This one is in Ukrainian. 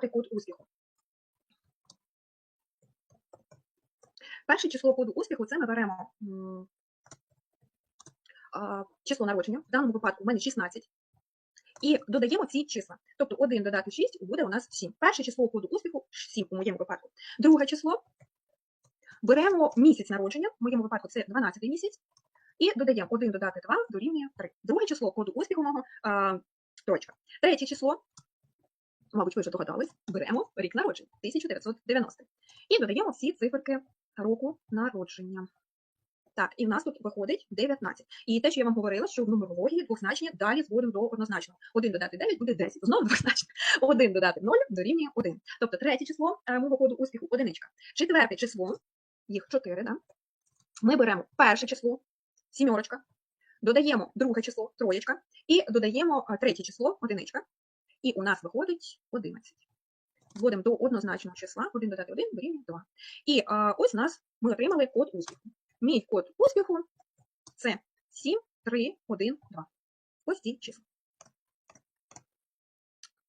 додати код успіху. Перше число коду успіху це ми беремо число народження. В даному випадку в мене 16. І додаємо ці числа. Тобто 1 додати 6 буде у нас 7. Перше число коду успіху 7 у моєму випадку. Друге число беремо місяць народження, в моєму випадку це 12 місяць, і додаємо 1 додати 2 дорівнює 3. Друге число коду успіху мого а, тройка. Третє число, мабуть, ви вже догадались, беремо рік народження 1990. І додаємо всі циферки року народження. Так, і в нас тут виходить 19. І те, що я вам говорила, що в нумерології двозначення далі зводимо до однозначного. 1 додати 9 буде 10. Знову двозначно. 1 додати 0 дорівнює 1. Тобто третє число е, мого коду успіху одиничка. Четверте число, їх 4, да? ми беремо перше число, сімерочка, додаємо друге число, троєчка, і додаємо е, третє число, одиничка. І у нас виходить 11. Зводимо до однозначного числа, 1 додати 1 дорівнює 2. І а, ось у нас ми отримали код успіху. Мій код успіху це 7, 3, 1, 2. Ось ці числа.